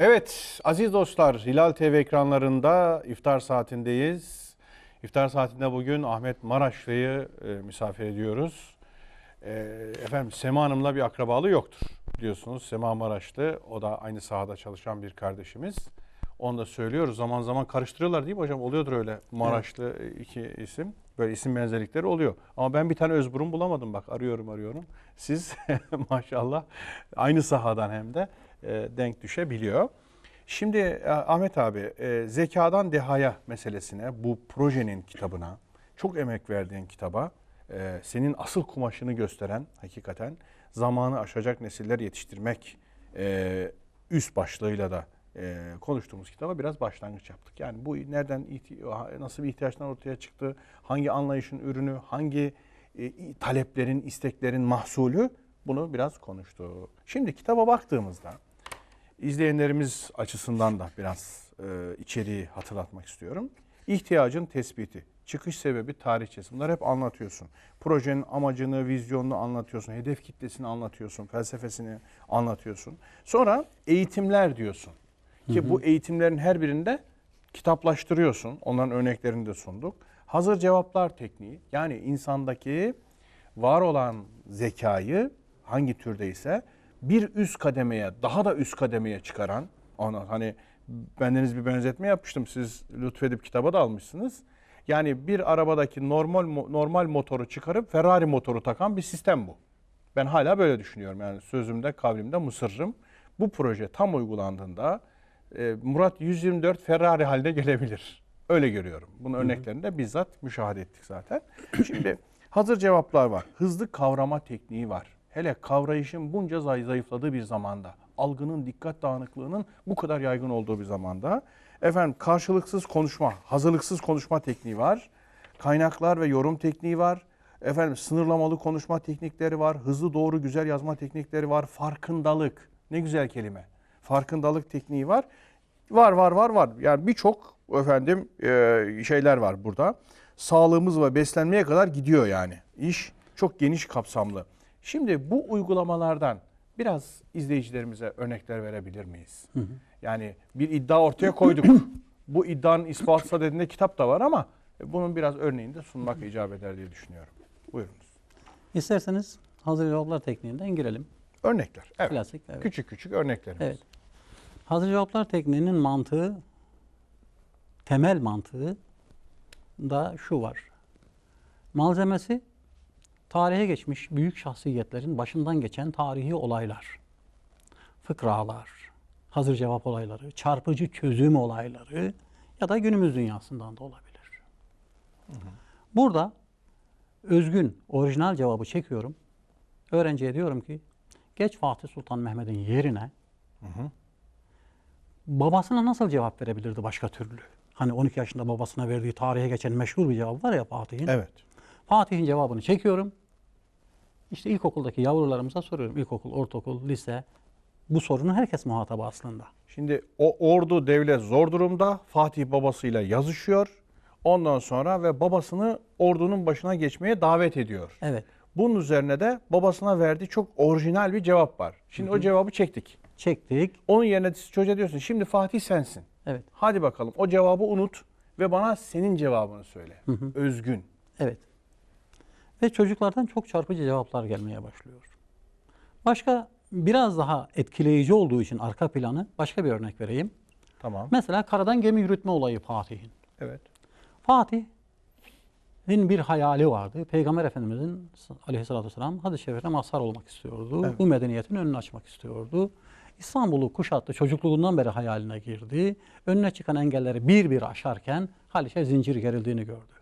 Evet aziz dostlar Hilal TV ekranlarında iftar saatindeyiz. İftar saatinde bugün Ahmet Maraşlı'yı e, misafir ediyoruz. E, efendim Sema Hanım'la bir akrabalığı yoktur biliyorsunuz. Sema Maraşlı o da aynı sahada çalışan bir kardeşimiz. Onu da söylüyoruz zaman zaman karıştırıyorlar değil mi hocam? Oluyordur öyle Maraşlı iki isim. Böyle isim benzerlikleri oluyor. Ama ben bir tane Özburun bulamadım bak arıyorum arıyorum. Siz maşallah aynı sahadan hem de e, denk düşebiliyor. Şimdi e, Ahmet abi e, zekadan dehaya meselesine bu projenin kitabına çok emek verdiğin kitaba e, senin asıl kumaşını gösteren hakikaten zamanı aşacak nesiller yetiştirmek üst başlığıyla da konuştuğumuz kitaba biraz başlangıç yaptık. Yani bu nereden nasıl bir ihtiyaçtan ortaya çıktı, hangi anlayışın ürünü, hangi taleplerin, isteklerin mahsulü bunu biraz konuştuk. Şimdi kitaba baktığımızda izleyenlerimiz açısından da biraz e, içeriği hatırlatmak istiyorum. İhtiyacın tespiti, çıkış sebebi, tarihçesi bunları hep anlatıyorsun. Projenin amacını, vizyonunu anlatıyorsun, hedef kitlesini anlatıyorsun, felsefesini anlatıyorsun. Sonra eğitimler diyorsun. Ki bu eğitimlerin her birinde kitaplaştırıyorsun. Onların örneklerini de sunduk. Hazır cevaplar tekniği yani insandaki var olan zekayı hangi türdeyse bir üst kademeye, daha da üst kademeye çıkaran, ona hani bendeniz bir benzetme yapmıştım. Siz lütfedip kitaba da almışsınız. Yani bir arabadaki normal normal motoru çıkarıp Ferrari motoru takan bir sistem bu. Ben hala böyle düşünüyorum. Yani sözümde, kavlimde mısırrım. Bu proje tam uygulandığında e, Murat 124 Ferrari haline gelebilir. Öyle görüyorum. Bunun örneklerini de bizzat müşahede ettik zaten. Şimdi hazır cevaplar var. Hızlı kavrama tekniği var. Hele kavrayışın bunca zay- zayıfladığı bir zamanda, algının dikkat dağınıklığının bu kadar yaygın olduğu bir zamanda, efendim karşılıksız konuşma, hazırlıksız konuşma tekniği var. Kaynaklar ve yorum tekniği var. Efendim sınırlamalı konuşma teknikleri var. Hızlı doğru güzel yazma teknikleri var. Farkındalık. Ne güzel kelime. Farkındalık tekniği var. Var var var var. Yani birçok efendim e, şeyler var burada. Sağlığımız ve beslenmeye kadar gidiyor yani. İş çok geniş kapsamlı. Şimdi bu uygulamalardan biraz izleyicilerimize örnekler verebilir miyiz? Yani bir iddia ortaya koyduk. bu iddianın ispatı sadedinde kitap da var ama bunun biraz örneğini de sunmak icap eder diye düşünüyorum. Buyurunuz. İsterseniz hazır cevaplar tekniğinden girelim. Örnekler. Evet. Klasik. Evet. Küçük küçük örneklerimiz. Evet. Hazır cevaplar tekniğinin mantığı, temel mantığı da şu var. Malzemesi tarihe geçmiş büyük şahsiyetlerin başından geçen tarihi olaylar, fıkralar, hazır cevap olayları, çarpıcı çözüm olayları ya da günümüz dünyasından da olabilir. Burada özgün, orijinal cevabı çekiyorum. Öğrenciye diyorum ki, geç Fatih Sultan Mehmet'in yerine babasına nasıl cevap verebilirdi başka türlü? Hani 12 yaşında babasına verdiği tarihe geçen meşhur bir cevap var ya Fatih'in. Evet. Fatih'in cevabını çekiyorum. İşte ilkokuldaki yavrularımıza soruyorum. İlkokul, ortaokul, lise. Bu sorunun herkes muhatabı aslında. Şimdi o ordu devlet zor durumda. Fatih babasıyla yazışıyor. Ondan sonra ve babasını ordunun başına geçmeye davet ediyor. Evet. Bunun üzerine de babasına verdiği çok orijinal bir cevap var. Şimdi o cevabı çektik. Çektik. Onun yerine çocuğa diyorsun şimdi Fatih sensin. Evet. Hadi bakalım o cevabı unut ve bana senin cevabını söyle. Özgün. Evet. Ve çocuklardan çok çarpıcı cevaplar gelmeye başlıyor. Başka biraz daha etkileyici olduğu için arka planı başka bir örnek vereyim. Tamam. Mesela karadan gemi yürütme olayı Fatih'in. Evet. Fatih'in bir hayali vardı. Peygamber Efendimizin aleyhissalatü vesselam hadis-i şerifine mazhar olmak istiyordu. Evet. Bu medeniyetin önünü açmak istiyordu. İstanbul'u kuşattı. Çocukluğundan beri hayaline girdi. Önüne çıkan engelleri bir bir aşarken Haliç'e zincir gerildiğini gördü.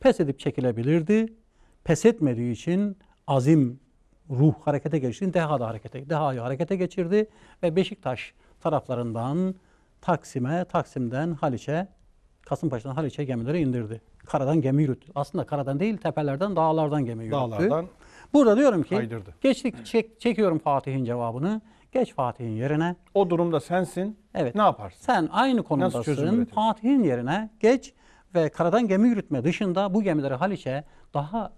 Pes edip çekilebilirdi. Pes etmediği için azim, ruh harekete geçti. Deha da harekete, dehayı harekete geçirdi ve Beşiktaş taraflarından Taksim'e, Taksim'den Haliç'e, Kasımpaşa'dan Haliç'e gemileri indirdi. Karadan gemi yürüttü. Aslında karadan değil, tepelerden, dağlardan gemi yürüttü. Dağlardan Burada diyorum ki, kaydırdı. geçtik, çek- çekiyorum Fatih'in cevabını. Geç Fatih'in yerine. O durumda sensin. Evet. Ne yaparsın? Sen aynı konumdasın. Fatih'in yerine geç ve karadan gemi yürütme dışında bu gemileri Haliç'e daha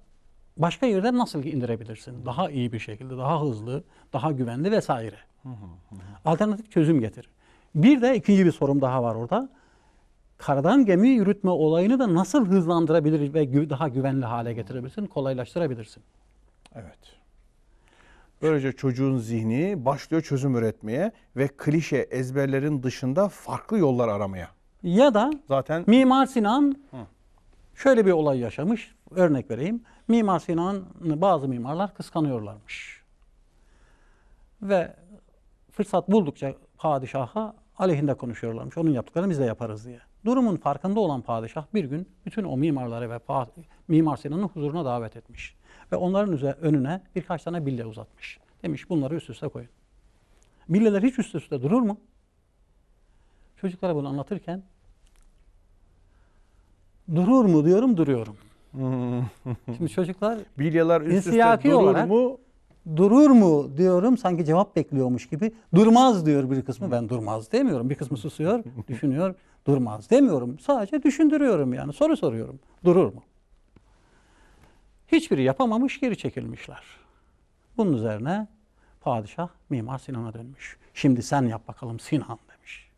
başka yerden nasıl indirebilirsin? Daha iyi bir şekilde, daha hızlı, daha güvenli vesaire. Alternatif çözüm getir. Bir de ikinci bir sorum daha var orada. Karadan gemi yürütme olayını da nasıl hızlandırabilir ve daha güvenli hale getirebilirsin, kolaylaştırabilirsin? Evet. Böylece çocuğun zihni başlıyor çözüm üretmeye ve klişe ezberlerin dışında farklı yollar aramaya. Ya da Zaten Mimar Sinan şöyle bir olay yaşamış. Örnek vereyim. Mimar Sinan'ı bazı mimarlar kıskanıyorlarmış. Ve fırsat buldukça padişaha aleyhinde konuşuyorlarmış. Onun yaptıklarını biz de yaparız diye. Durumun farkında olan padişah bir gün bütün o mimarları ve Mimar Sinan'ın huzuruna davet etmiş. Ve onların önüne birkaç tane bille uzatmış. Demiş bunları üst üste koyun. Billeler hiç üst üste durur mu? Çocuklara bunu anlatırken durur mu diyorum duruyorum. Şimdi çocuklar bilyeler üst üste İnsiyaki durur olarak- mu? durur mu diyorum sanki cevap bekliyormuş gibi. Durmaz diyor bir kısmı. Ben durmaz demiyorum. Bir kısmı susuyor, düşünüyor. Durmaz demiyorum. Sadece düşündürüyorum yani. Soru soruyorum. Durur mu? Hiçbiri yapamamış, geri çekilmişler. Bunun üzerine padişah Mimar Sinan'a dönmüş. Şimdi sen yap bakalım Sinan demiş.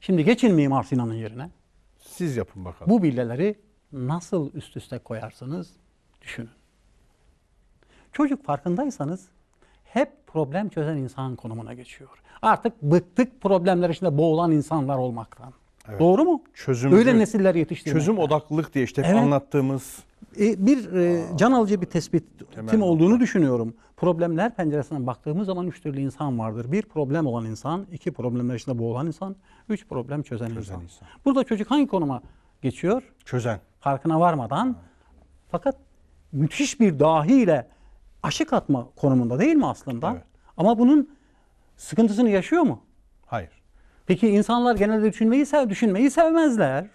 Şimdi geçin Mimar Sinan'ın yerine. Siz yapın bakalım. Bu billeleri nasıl üst üste koyarsınız düşünün. Çocuk farkındaysanız hep problem çözen insan konumuna geçiyor. Artık bıktık problemler içinde boğulan insanlar olmaktan. Evet. Doğru mu? Çözümcü, Öyle nesiller yetiştirmek. çözüm odaklılık diye işte Evet. anlattığımız E, bir e, can alıcı bir tespitim Temel olduğunu nokta. düşünüyorum. Problemler penceresinden baktığımız zaman üç türlü insan vardır. Bir problem olan insan, iki problemler içinde boğulan insan, üç problem çözen, insan. insan. Burada çocuk hangi konuma geçiyor? çözen. farkına varmadan fakat müthiş bir dahiyle aşık atma konumunda değil mi aslında? Evet. Ama bunun sıkıntısını yaşıyor mu? Hayır. Peki insanlar genelde düşünmeyi sev, düşünmeyi sevmezler.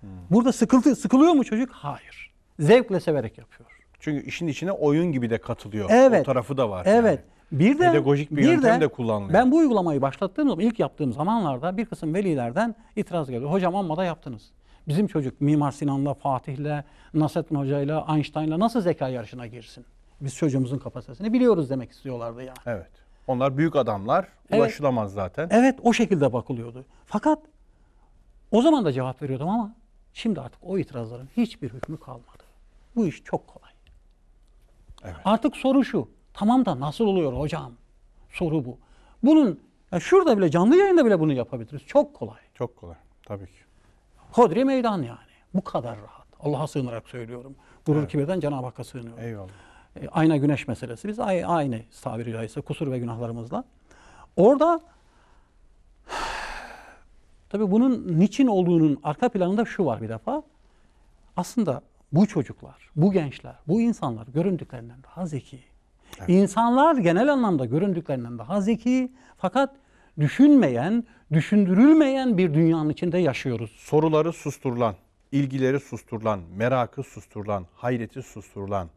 Hmm. Burada sıkıntı sıkılıyor mu çocuk? Hayır. Zevkle severek yapıyor. Çünkü işin içine oyun gibi de katılıyor. Evet. O tarafı da var. Evet. yani. Bir de Pedagojik bir yöntem de kullanılıyor. Ben bu uygulamayı başlattığım zaman ilk yaptığım zamanlarda bir kısım velilerden itiraz geldi. Hocam amma da yaptınız. Bizim çocuk Mimar Sinan'la, Fatih'le, Nasrettin Hoca'yla, Einstein'la nasıl zeka yarışına girsin? Biz çocuğumuzun kapasitesini biliyoruz demek istiyorlardı yani. Evet. Onlar büyük adamlar. Evet. Ulaşılamaz zaten. Evet o şekilde bakılıyordu. Fakat o zaman da cevap veriyordum ama şimdi artık o itirazların hiçbir hükmü kalmadı. Bu iş çok kolay. Evet. Artık soru şu. Tamam da nasıl oluyor hocam? Soru bu. Bunun ya şurada bile canlı yayında bile bunu yapabiliriz. Çok kolay. Çok kolay. Tabii ki. Hodri meydan yani. Bu kadar rahat. Allah'a sığınarak söylüyorum. Gurur kibirden Cenab-ı Hakk'a sığınıyorum. Eyvallah. E, ayna güneş meselesi. Biz ay- aynı tabiri caizse kusur ve günahlarımızla. Orada tabii bunun niçin olduğunun arka planında şu var bir defa. Aslında bu çocuklar, bu gençler, bu insanlar göründüklerinden daha zeki. İnsanlar genel anlamda göründüklerinden daha zeki fakat düşünmeyen, düşündürülmeyen bir dünyanın içinde yaşıyoruz. Soruları susturulan, ilgileri susturulan, merakı susturulan, hayreti susturulan,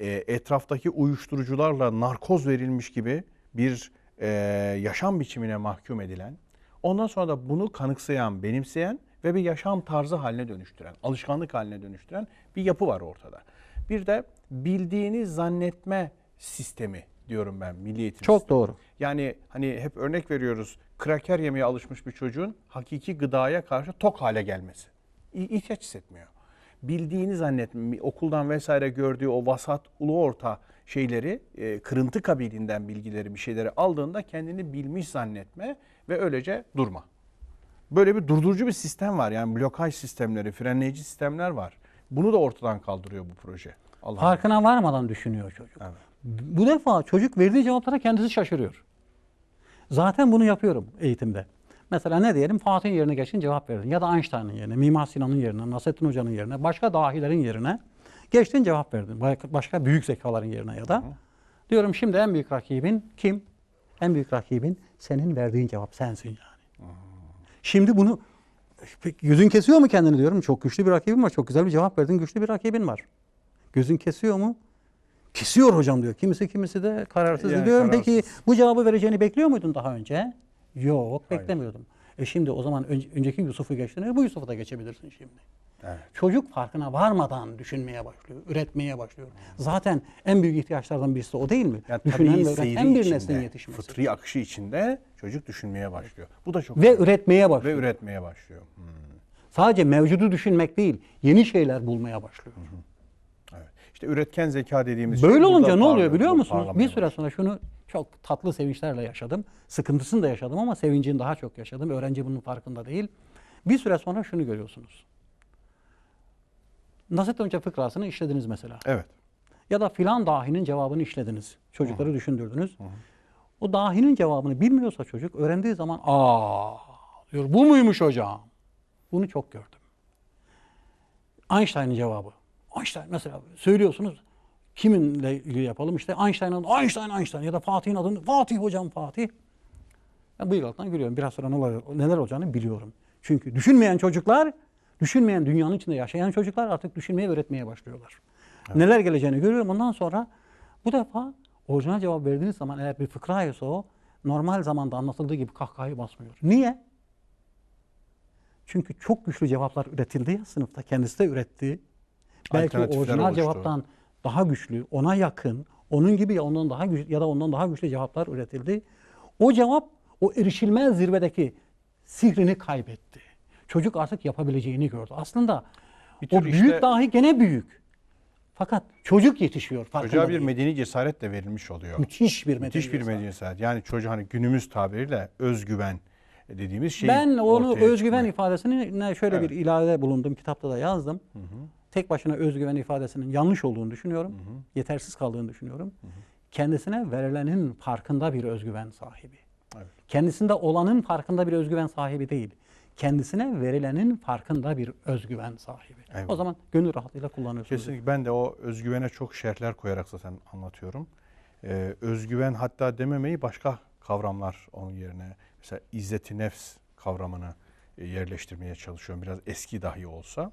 e, etraftaki uyuşturucularla narkoz verilmiş gibi bir e, yaşam biçimine mahkum edilen, ondan sonra da bunu kanıksayan, benimseyen ve bir yaşam tarzı haline dönüştüren, alışkanlık haline dönüştüren bir yapı var ortada. Bir de bildiğini zannetme sistemi diyorum ben milli eğitim Çok sistemi. doğru. Yani hani hep örnek veriyoruz. Kraker yemeye alışmış bir çocuğun hakiki gıdaya karşı tok hale gelmesi. İhtiyaç hissetmiyor. Bildiğini zannetme, okuldan vesaire gördüğü o vasat, ulu orta şeyleri, e, kırıntı kabiliğinden bilgileri, bir şeyleri aldığında kendini bilmiş zannetme ve öylece durma. Böyle bir durdurucu bir sistem var. Yani blokaj sistemleri, frenleyici sistemler var. Bunu da ortadan kaldırıyor bu proje. Allah Farkına varmadan düşünüyor çocuk. Evet. Bu defa çocuk verdiği cevaplara kendisi şaşırıyor. Zaten bunu yapıyorum eğitimde. Mesela ne diyelim Fatih'in yerine geçin cevap verdin. Ya da Einstein'ın yerine, Mimar Sinan'ın yerine, Nasrettin Hoca'nın yerine, başka dahilerin yerine geçtin cevap verdin. Başka- büyük zekaların yerine ya da. Diyorum şimdi en büyük rakibin kim? En büyük rakibin senin verdiğin cevap sensin yani. Şimdi bunu gözün kesiyor mu kendini diyorum. Çok güçlü bir rakibin var. Çok güzel bir cevap verdin. Güçlü bir rakibin var. Gözün kesiyor mu? Kesiyor hocam diyor. Kimisi kimisi de kararsız Yani diyorum. Peki kararsız. bu cevabı vereceğini bekliyor muydun daha önce? Yok Hayır. beklemiyordum. E şimdi o zaman önce- önceki Yusuf'u geçtin. e Bu Yusuf'u da geçebilirsin şimdi. Evet. Çocuk farkına varmadan düşünmeye başlıyor, üretmeye başlıyor. Zaten en büyük ihtiyaçlardan birisi o değil mi? Yani Düşünen tabii ve üreten bir neslin yetişmesi. fıtri akışı içinde çocuk düşünmeye başlıyor. Bu da çok Ve önemli. üretmeye ve başlıyor. üretmeye başlıyor. Hmm, Sadece mevcudu düşünmek değil, yeni şeyler bulmaya başlıyor. Evet. İşte üretken zeka dediğimiz şey Böyle burada olunca ne oluyor biliyor musunuz? Bir süre sonra şunu çok tatlı sevinçlerle yaşadım. Sıkıntısını da yaşadım ama sevincini daha çok yaşadım. Öğrenci bunun farkında değil. Bir süre sonra şunu görüyorsunuz. Nasrettin Hoca fıkrasını işlediniz mesela. Evet. Ya da filan dahinin cevabını işlediniz. Çocukları düşündürdünüz. O dahinin cevabını bilmiyorsa çocuk öğrendiği zaman aa diyor bu muymuş hocam? Bunu çok gördüm. Einstein'ın cevabı. Einstein mesela söylüyorsunuz kiminle ilgili yapalım işte Einstein'ın Einstein Einstein ya da Fatih'in adını Fatih hocam Fatih. Ben bıyıklardan gülüyorum. Biraz sonra neler, neler olacağını biliyorum. Çünkü düşünmeyen çocuklar, düşünmeyen dünyanın içinde yaşayan çocuklar artık düşünmeye öğretmeye başlıyorlar. Neler geleceğini görüyorum. Ondan sonra bu defa orijinal cevap verdiğiniz zaman eğer bir fıkra ise o normal zamanda anlatıldığı gibi kahkahayı basmıyor. Niye? Çünkü çok güçlü cevaplar üretildi ya sınıfta. Kendisi de üretti. Belki orijinal oluştu. cevaptan daha güçlü, ona yakın, onun gibi ya ondan daha güçlü ya da ondan daha güçlü cevaplar üretildi. O cevap o erişilmez zirvedeki sihrini kaybetti. Çocuk artık yapabileceğini gördü. Aslında o büyük işte- dahi gene büyük. Fakat çocuk yetişiyor Çocuğa bir değil. medeni cesaret de verilmiş oluyor. Müthiş bir Müthiş bir medeni cesaret. Yani çocuğu hani günümüz tabiriyle özgüven dediğimiz şey. Ben onu özgüven çıkmıyor. ifadesini ne şöyle Evet. bir ilavede bulundum. Kitapta da yazdım. Tek başına özgüven ifadesinin yanlış olduğunu düşünüyorum. Yetersiz kaldığını düşünüyorum. Kendisine verilenin farkında bir özgüven sahibi. Evet. Kendisinde olanın farkında bir özgüven sahibi değil. Kendisine verilenin farkında bir özgüven sahibi. Eyvallah. O zaman gönül rahatlığıyla kullanıyorsunuz. Kesinlikle ben de o özgüvene çok şerhler koyarak zaten anlatıyorum. Ee, özgüven hatta dememeyi başka kavramlar onun yerine mesela izzeti nefs kavramını e, yerleştirmeye çalışıyorum biraz eski dahi olsa.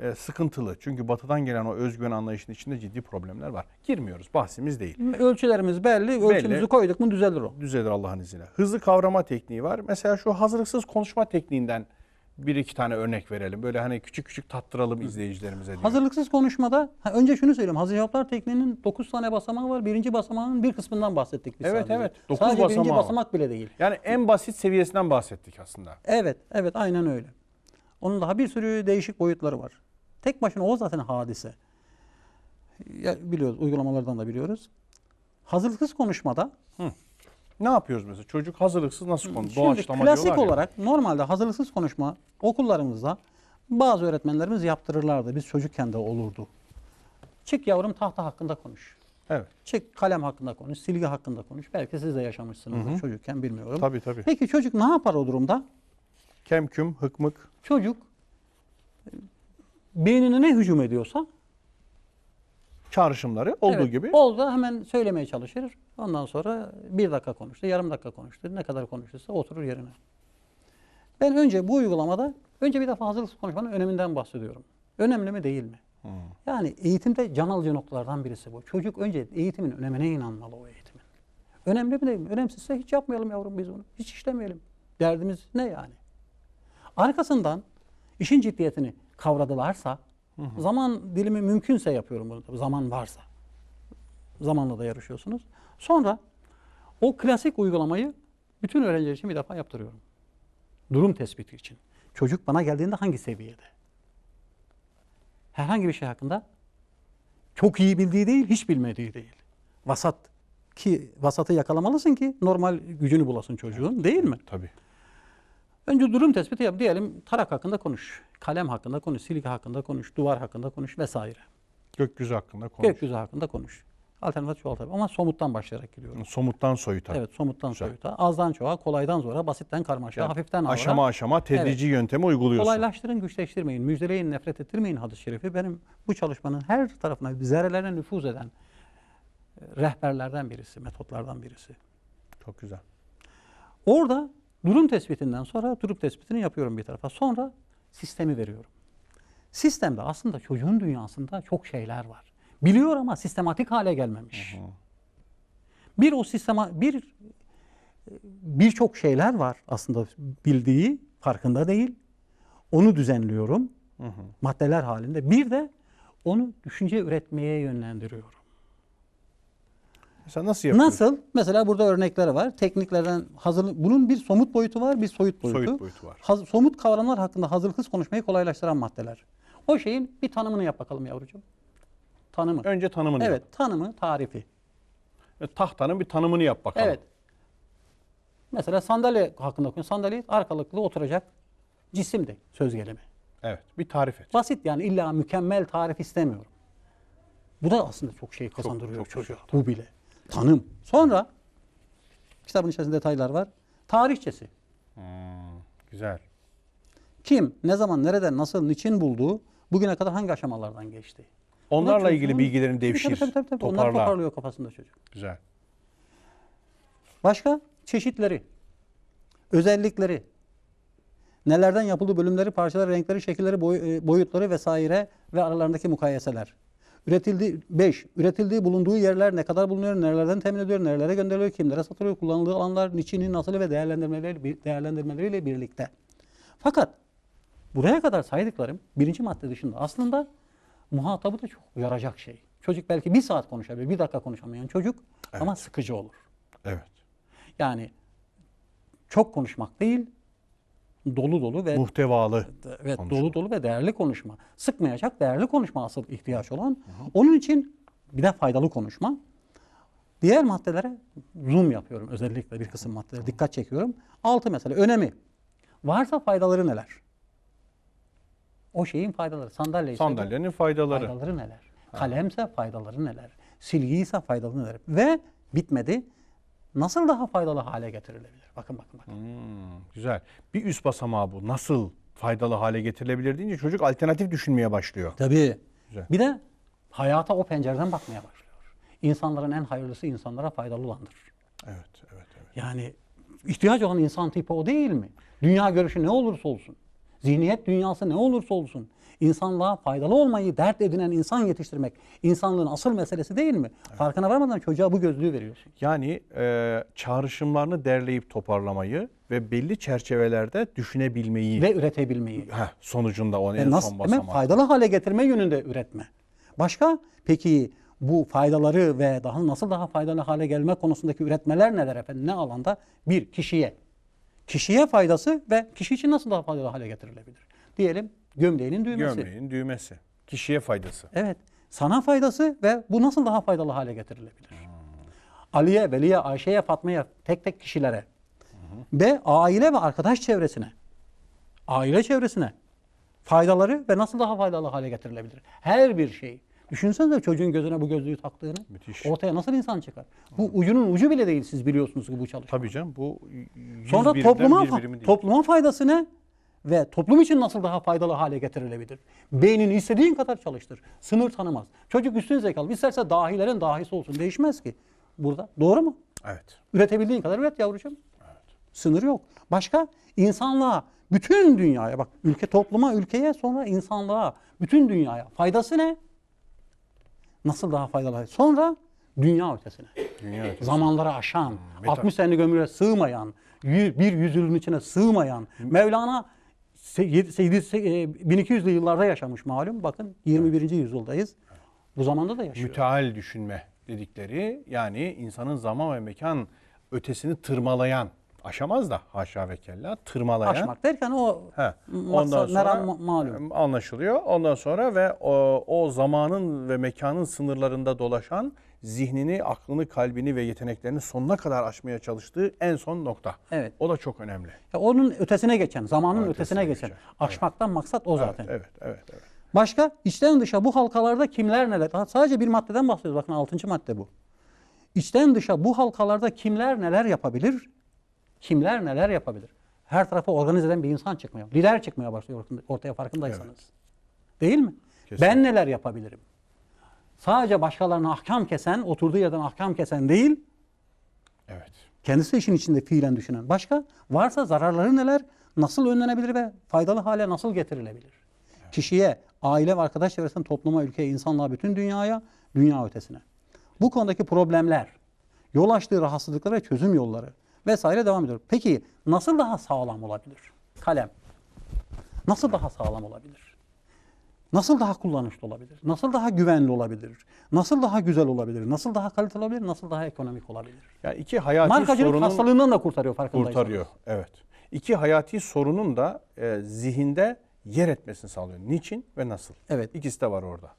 Ee, sıkıntılı çünkü batıdan gelen o özgüven anlayışının içinde ciddi problemler var. Girmiyoruz bahsimiz değil. Ölçülerimiz belli. Ölçümüzü koyduk mu düzelir o. Düzelir Allah'ın izniyle. Hızlı kavrama tekniği var. Mesela şu hazırlıksız konuşma tekniğinden bir iki tane örnek verelim. Böyle hani küçük küçük tattıralım izleyicilerimize diyorum. Hazırlıksız konuşmada ha, önce şunu söyleyeyim. Hazır cevaplar tekniğinin 9 tane basamağı var. Birinci basamağın bir kısmından bahsettik biz Evet, sadece. evet. Dokuz Sadece birinci basamağı var. basamak bile değil. Yani en basit seviyesinden bahsettik aslında. Evet, evet aynen öyle. Onun daha bir sürü değişik boyutları var. Tek başına o zaten hadise. Ya, biliyoruz, uygulamalardan da biliyoruz. Hazırlıksız konuşmada Ne yapıyoruz mesela? Çocuk hazırlıksız nasıl konuşuyor? Şimdi Doğaçlama klasik diyorlar ya. olarak normalde hazırlıksız konuşma okullarımızda bazı öğretmenlerimiz yaptırırlardı. Biz çocukken de olurdu. Çık yavrum tahta hakkında konuş. Evet. Çık kalem hakkında konuş, silgi hakkında konuş. Belki siz de yaşamışsınızdır çocukken bilmiyorum. Tabii tabii. Peki çocuk ne yapar o durumda? Kemküm, hıkmık. Çocuk beynine ne hücum ediyorsa çağrışımları olduğu evet, gibi. oldu hemen söylemeye çalışır. Ondan sonra bir dakika konuştu, yarım dakika konuştu. Ne kadar konuştuysa oturur yerine. Ben önce bu uygulamada önce bir defa hazırlıksız konuşmanın öneminden bahsediyorum. Önemli mi değil mi? Hmm. Yani eğitimde can alıcı noktalardan birisi bu. Çocuk önce eğitimin önemine inanmalı o eğitimin. Önemli mi değil mi? Önemsizse hiç yapmayalım yavrum biz bunu. Hiç işlemeyelim. Derdimiz ne yani? Arkasından işin ciddiyetini kavradılarsa zaman dilimi mümkünse yapıyorum bunu tabii zaman varsa. Zamanla da yarışıyorsunuz. Sonra o klasik uygulamayı bütün öğrenciler için bir defa yaptırıyorum. Durum tespiti için. Çocuk bana geldiğinde hangi seviyede? Herhangi bir şey hakkında çok iyi bildiği değil, hiç bilmediği değil. Vasat ki vasatı yakalamalısın ki normal gücünü bulasın çocuğun değil mi? Tabii. Önce durum tespiti yap. Diyelim tarak hakkında konuş. Kalem hakkında konuş, silgi hakkında konuş, duvar hakkında konuş vesaire. Gökyüzü hakkında konuş. Gökyüzü hakkında konuş. Alternatif çoğaltabilir ama somuttan başlayarak gidiyorum. Somuttan soyuta. Evet, somuttan Güzel. soyuta. Azdan çoğa, kolaydan zora, basitten karmaşa, Yani hafiften ağıra. aşama aşama tedrici yöntemi uyguluyorsun. Kolaylaştırın, güçleştirmeyin. Müjdeleyin, nefret ettirmeyin hadis-i şerifi. Benim bu çalışmanın her tarafına zerrelerine nüfuz eden e, rehberlerden birisi, metotlardan birisi. Çok güzel. Orada durum tespitinden sonra durum tespitini yapıyorum bir tarafa. Sonra sistemi veriyorum. Sistemde aslında çocuğun dünyasında çok şeyler var. Biliyor ama sistematik hale gelmemiş. Bir o sistema bir birçok şeyler var aslında bildiği farkında değil. Onu düzenliyorum. Maddeler halinde. Bir de onu düşünce üretmeye yönlendiriyorum. Mesela nasıl yapıyorsun? Nasıl? Mesela burada örnekleri var. Tekniklerden hazır bunun bir somut boyutu var, bir soyut boyutu. Soyut boyutu var. Haz- somut kavramlar hakkında hazırlıksız konuşmayı kolaylaştıran maddeler. O şeyin bir tanımını yap bakalım yavrucuğum. Tanımı. Önce tanımını Evet, yap. tanımı, tarifi. Ve Tahtanın bir tanımını yap bakalım. Evet. Mesela sandalye hakkında konuşuyoruz. Sandalye arkalıklı oturacak cisimdi söz gelimi. Evet. Bir tarif et. Basit yani illa mükemmel tarif istemiyorum. Bu da aslında çok şey kazandırıyor çok çocuğa. Bu bile. Tanım. Sonra kitabın içerisinde detaylar var. Tarihçesi. Hmm, güzel. Kim, ne zaman, nereden, nasıl, niçin bulduğu, bugüne kadar hangi aşamalardan geçti. Onlarla Bunlar ilgili bilgilerini Tabii, devşir, tabii, tabii, tabii. Onları toparla. toparlıyor kafasında çocuk. Güzel. Başka çeşitleri, özellikleri, nelerden yapıldığı bölümleri, parçaları, renkleri, şekilleri, boy- e, boyutları vesaire ve aralarındaki mukayeseler. Üretildiği 5. Üretildiği bulunduğu yerler ne kadar bulunuyor, nerelerden temin ediyor, nerelere gönderiliyor, kimlere satılıyor, kullanıldığı alanlar, niçini, nasıl ve değerlendirmeleri, değerlendirmeleriyle birlikte. Fakat buraya kadar saydıklarım birinci madde dışında aslında muhatabı da çok uyaracak şey. Çocuk belki bir saat konuşabilir, bir dakika konuşamayan çocuk ama sıkıcı olur. Evet. Yani çok konuşmak değil, dolu dolu ve Muhtevalı. evet konuşma. dolu dolu ve değerli konuşma. Sıkmayacak değerli konuşma asıl ihtiyaç olan. Onun için bir de faydalı konuşma. Diğer maddelere zoom yapıyorum özellikle bir kısım maddelere dikkat çekiyorum. Altı mesela önemi. Varsa faydaları neler? O şeyin faydaları. Sandalye Sandalyenin faydaları. faydaları neler? Kalemse faydaları neler? Silgi ise faydaları neler? Ve bitmedi. Nasıl daha faydalı hale getirilebilir? Bakın bakın bakın. Hmm, güzel. Bir üst basamağı bu. Nasıl faydalı hale getirilebilir deyince çocuk alternatif düşünmeye başlıyor. Tabii. Güzel. Bir de hayata o pencereden bakmaya başlıyor. İnsanların en hayırlısı insanlara faydalı olandır. Evet, evet, evet. Yani ihtiyaç olan insan tipi o değil mi? Dünya görüşü ne olursa olsun, zihniyet dünyası ne olursa olsun, insanlığa faydalı olmayı dert edinen insan yetiştirmek insanlığın asıl meselesi değil mi? Farkına varmadan çocuğa bu gözlüğü veriyorsun. Yani e, çağrışımlarını derleyip toparlamayı ve belli çerçevelerde düşünebilmeyi Ve üretebilmeyi. Heh, sonucunda o en nasıl, son hemen basamağı. faydalı hale getirme yönünde üretme. Başka? Peki bu faydaları ve daha nasıl daha faydalı hale gelme konusundaki üretmeler neler efendim? Ne alanda? Bir, kişiye. Kişiye faydası ve kişi için nasıl daha faydalı hale getirilebilir? Diyelim gömleğinin düğmesi. Gömleğin düğmesi. Kişiye faydası. Evet. Sana faydası ve bu nasıl daha faydalı hale getirilebilir? Ali'ye, Veli'ye, Ayşe'ye, Fatma'ya, tek tek kişilere ve aile ve arkadaş çevresine, aile çevresine faydaları ve nasıl daha faydalı hale getirilebilir? Her bir şey. Düşünsenize çocuğun gözüne bu gözlüğü taktığını. Müthiş. Ortaya nasıl insan çıkar? Bu ucunun ucu bile değil siz biliyorsunuz ki bu çalışma. Tabii canım bu Sonra topluma, değil. topluma faydası ne? Ve toplum için nasıl daha faydalı hale getirilebilir? Beynini istediğin kadar çalıştır. Sınır tanımaz. Çocuk üstün zekalı. İsterse dahilerin dahisi olsun. Değişmez ki. Burada. Doğru mu? Evet. Üretebildiğin kadar üret yavrucuğum. Sınır yok. Başka? insanlığa, bütün dünyaya bak ülke topluma, ülkeye sonra insanlığa, bütün dünyaya faydası ne? Nasıl daha faydalı? Sonra dünya ötesine. Dünya ötesi. Zamanları aşan, meta- 60 senelik ömüre sığmayan, bir yüzyılın içine sığmayan, Mevlana 1200'lü yıllarda yaşamış malum. Bakın 21. yüzyıldayız. Bu zamanda da yaşıyor. Müteal düşünme dedikleri yani insanın zaman ve mekan ötesini tırmalayan, aşamaz da haşa ve kella tırmalayan. Aşmak derken o He. Ondan sonra ma- malum. anlaşılıyor. Ondan sonra ve o, o zamanın ve mekanın sınırlarında dolaşan zihnini, aklını, kalbini ve yeteneklerini sonuna kadar aşmaya çalıştığı en son nokta. Evet. O da çok önemli. Ya onun ötesine geçen, zamanın Evet, ötesine ötesine geçen. geçen. Aşmaktan maksat o zaten. Evet, evet, evet. evet. Başka içten dışa bu halkalarda kimler neler? Daha sadece bir maddeden bahsediyoruz. Bakın altıncı madde bu. İçten dışa bu halkalarda kimler neler yapabilir? Kimler neler yapabilir? Her tarafı organize eden bir insan çıkmıyor. Lider çıkmaya başlıyor ortaya farkındaysanız. Değil mi? Kesinlikle. Ben neler yapabilirim? Sadece başkalarına ahkam kesen, oturduğu yerden ahkam kesen değil, Evet. kendisi işin içinde fiilen düşünen. Başka? Varsa zararları neler? Nasıl önlenebilir ve faydalı hale nasıl getirilebilir? Kişiye, aile ve arkadaş çevresine, topluma, ülkeye, insanlığa, bütün dünyaya, dünya ötesine. Bu konudaki problemler, yol açtığı rahatsızlıklar ve çözüm yolları vesaire devam ediyor. Peki nasıl daha sağlam olabilir? Kalem. Nasıl daha sağlam olabilir? Nasıl daha kullanışlı olabilir? Nasıl daha güvenli olabilir? Nasıl daha güzel olabilir? Nasıl daha kaliteli olabilir? Nasıl daha ekonomik olabilir? Yani iki hayati Markacılık sorunun hastalığından da kurtarıyor farkındaysanız. kurtarıyor. Evet. İki hayati sorunun da e, zihinde yer etmesini sağlıyor. Niçin ve nasıl? Evet. İkisi de var orada.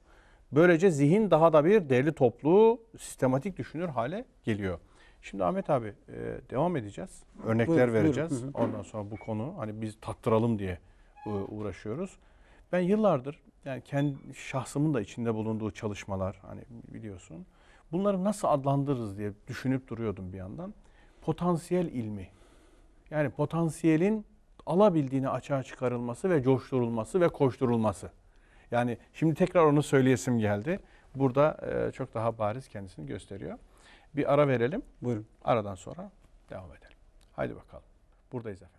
Böylece zihin daha da bir değerli toplu, sistematik düşünür hale geliyor. Şimdi Ahmet abi e, devam edeceğiz. Örnekler Buyurun, vereceğiz. buyurun. Hı Ondan sonra bu konu hani biz tattıralım diye e, uğraşıyoruz. Ben yıllardır yani kendi şahsımın da içinde bulunduğu çalışmalar hani biliyorsun. Bunları nasıl adlandırırız diye düşünüp duruyordum bir yandan. Potansiyel ilmi. Yani potansiyelin alabildiğini açığa çıkarılması ve coşturulması ve koşturulması. Yani şimdi tekrar onu söyleyesim geldi. Burada e, çok daha bariz kendisini gösteriyor. Bir ara verelim. Buyurun. Aradan sonra devam edelim. Haydi bakalım. Buradayız efendim.